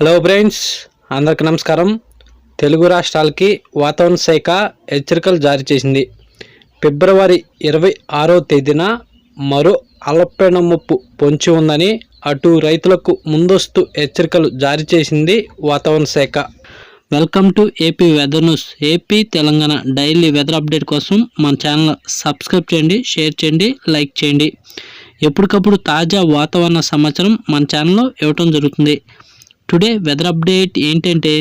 Hello friends అందరికి నమస్కారం. తెలుగు రాష్ట్రాలకి వాతావరణ శాఖ హెచ్చరికలు జారీ చేసింది. ఫిబ్రవరి ఇరవై ఆరో తేదీన మరో అలపెన ముప్పు పొంచి ఉందని అటు రైతులకు ముందస్తు హెచ్చరికలు జారీ చేసింది వాతావరణ శాఖ. Welcome to AP weather news AP Telangana daily weather update కోసం మన ఛానల్ సబ్స్క్రైబ్ చేయండి షేర్ చేయండి లైక్ చేయండి. ఎప్పటికప్పుడు తాజా వాతావరణ సమాచారం మన ఛానల్లో ఇవ్వటం జరుగుతుంది. టుడే వెదర్ అప్డేట్ ఏంటంటే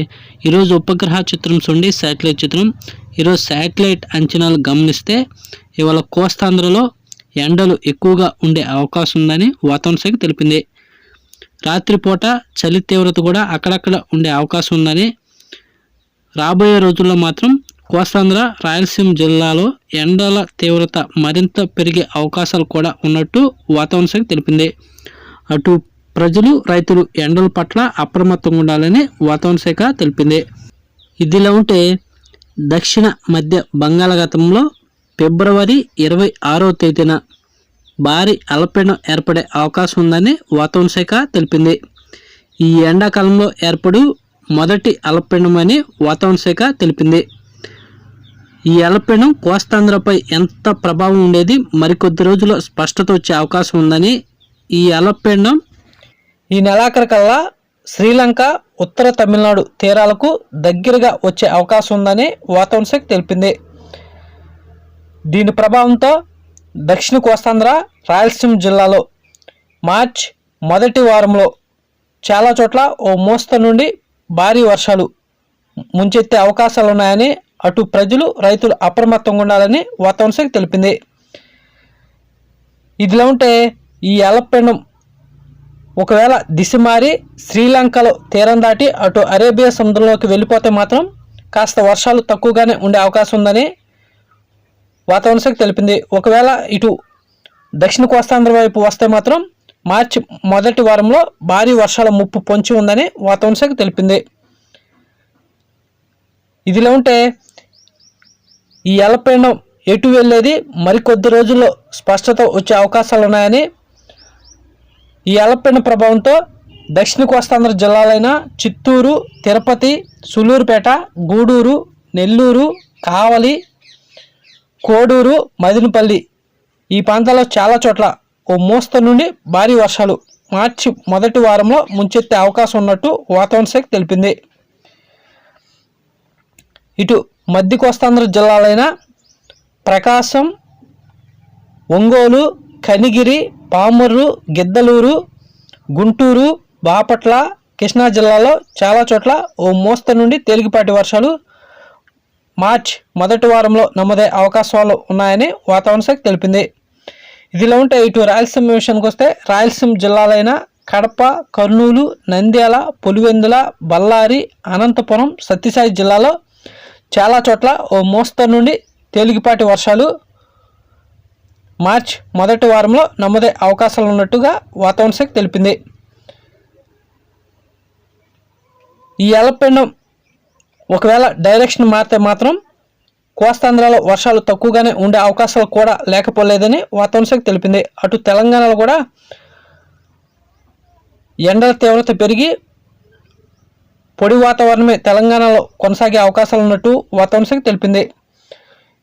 ఈరోజు ఉపగ్రహ చిత్రం చూడండి శాటిలైట్ చిత్రం. ఈరోజు శాటిలైట్ అంచనాలు గమనిస్తే ఇవాళ కోస్తాంధ్రలో ఎండలు ఎక్కువగా ఉండే అవకాశం ఉందని వాతావరణ శాఖ తెలిపింది. రాత్రిపూట చలి తీవ్రత కూడా అక్కడక్కడ ఉండే అవకాశం ఉందని. రాబోయే రోజుల్లో మాత్రం కోస్తాంధ్ర రాయలసీమ జిల్లాలో ఎండల తీవ్రత మరింత పెరిగే అవకాశాలు కూడా ఉన్నట్టు వాతావరణ శాఖ తెలిపింది. అటు ప్రజలు రైతులు ఎండల పట్ల అప్రమత్తంగా ఉండాలని వాతావరణ శాఖ తెలిపింది. ఇదిలా ఉంటే దక్షిణ మధ్య బంగాళాఖాతంలో ఫిబ్రవరి ఇరవై ఆరో తేదీన భారీ అల్పపీడనం ఏర్పడే అవకాశం ఉందని వాతావరణ శాఖ తెలిపింది. ఈ ఎండాకాలంలో ఏర్పడు మొదటి అల్పపీడనం అని వాతావరణ శాఖ తెలిపింది. ఈ అల్పపీడనం కోస్తాంధ్రపై ఎంత ప్రభావం ఉండేది మరికొద్ది రోజుల్లో స్పష్టత వచ్చే అవకాశం ఉందని ఈ అల్పపీడనం ఈ నెలాఖరికల్లా శ్రీలంక ఉత్తర తమిళనాడు తీరాలకు దగ్గరగా వచ్చే అవకాశం ఉందని వాతావరణ శాఖ తెలిపింది. దీని ప్రభావంతో దక్షిణ కోస్తాంధ్ర రాయలసీమ జిల్లాలో మార్చ్ మొదటి వారంలో చాలా చోట్ల ఓ మోస్తరు నుండి భారీ వర్షాలు ముంచెత్తే అవకాశాలు ఉన్నాయని అటు ప్రజలు రైతులు అప్రమత్తంగా ఉండాలని వాతావరణ శాఖ తెలిపింది. ఇదిలా ఉంటే ఈ ఎలపెండం ఒకవేళ దిశ మారి శ్రీలంకలో తీరం దాటి అటు అరేబియా సముద్రంలోకి వెళ్ళిపోతే మాత్రం కాస్త వర్షాలు తక్కువగానే ఉండే అవకాశం ఉందని వాతావరణ శాఖ తెలిపింది. ఒకవేళ ఇటు దక్షిణ కోస్తాంధ్ర వైపు వస్తే మాత్రం మార్చి మొదటి వారంలో భారీ వర్షాల ముప్పు పొంచి ఉందని వాతావరణ శాఖ తెలిపింది. ఇదిలా ఉంటే ఈ ఎలపెండం ఎటు వెళ్ళేది? మరికొద్ది రోజుల్లో స్పష్టత వచ్చే అవకాశాలు ఉన్నాయని ఈ అలపీండ ప్రభావంతో దక్షిణ కోస్తాంధ్ర జిల్లాలైన చిత్తూరు తిరుపతి సులూరుపేట గూడూరు నెల్లూరు కావలి కోడూరు మదినపల్లి ఈ ప్రాంతాల్లో చాలా చోట్ల ఓ మోస్తరు నుండి భారీ వర్షాలు మార్చి మొదటి వారంలో ముంచెత్తే అవకాశం ఉన్నట్టు వాతావరణ శాఖ తెలిపింది. ఇటు మధ్య కోస్తాంధ్ర జిల్లాలైన ప్రకాశం ఒంగోలు కనిగిరి పామర్రు గిద్దలూరు గుంటూరు బాపట్ల కృష్ణా జిల్లాలో చాలా చోట్ల ఓ మోస్తరు నుండి తేలికపాటి వర్షాలు మార్చ్ మొదటి వారంలో నమోదే అవకాశాలు ఉన్నాయని వాతావరణ శాఖ తెలిపింది. ఇదిలా ఉంటే ఇటు రాయలసీమ విషయానికి వస్తే రాయలసీమ జిల్లాలైన కడప కర్నూలు నంద్యాల పులివెందుల బళ్ళారి అనంతపురం సత్యసాయి జిల్లాలో చాలా చోట్ల ఓ మోస్తరు నుండి తేలికపాటి వర్షాలు మార్చ్ మొదటి వారంలో నమోదే అవకాశాలు ఉన్నట్టుగా వాతావరణ శాఖ తెలిపింది. ఈ అల్పపీండం ఒకవేళ డైరెక్షన్ మారితే మాత్రం కోస్తాంధ్రలో వర్షాలు తక్కువగానే ఉండే అవకాశాలు కూడా లేకపోలేదని వాతావరణ శాఖ తెలిపింది. అటు తెలంగాణలో కూడా ఎండల తీవ్రత పెరిగి పొడి వాతావరణమే తెలంగాణలో కొనసాగే అవకాశాలు ఉన్నట్టు వాతావరణ శాఖ తెలిపింది.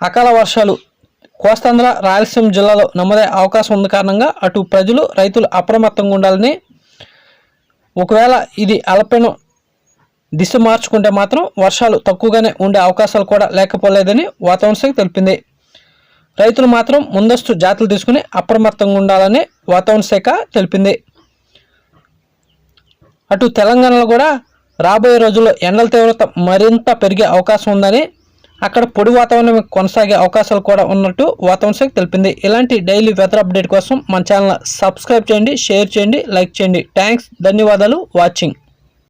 అకాల వర్షాలు. కోస్తాంధ్ర రాయలసీమ జిల్లాలో నమోదే అవకాశం ఉంది కారణంగా అటు ప్రజలు రైతులు అప్రమత్తంగా ఉండాలని ఒకవేళ ఇది అల్పపీడనం దిశ మార్చుకుంటే మాత్రం వర్షాలు తక్కువగానే ఉండే అవకాశాలు కూడా లేకపోలేదని వాతావరణ శాఖ తెలిపింది. రైతులు మాత్రం ముందస్తు జాతులు తీసుకుని అప్రమత్తంగా ఉండాలని వాతావరణ శాఖ తెలిపింది. అటు తెలంగాణలో కూడా రాబోయే రోజుల్లో ఎండల తీవ్రత మరింత పెరిగే అవకాశం ఉందని అక్కడ పొడి వాతావరణం కొనసాగే అవకాశాలు కూడా ఉన్నట్టు వాతావరణ శాఖ తెలిపింది. ఇలాంటి డైలీ వెదర్ అప్డేట్ కోసం మన ఛానల్ సబ్స్క్రైబ్ చేయండి షేర్ చేయండి లైక్ చేయండి. థ్యాంక్స్ ధన్యవాదాలు వాచింగ్.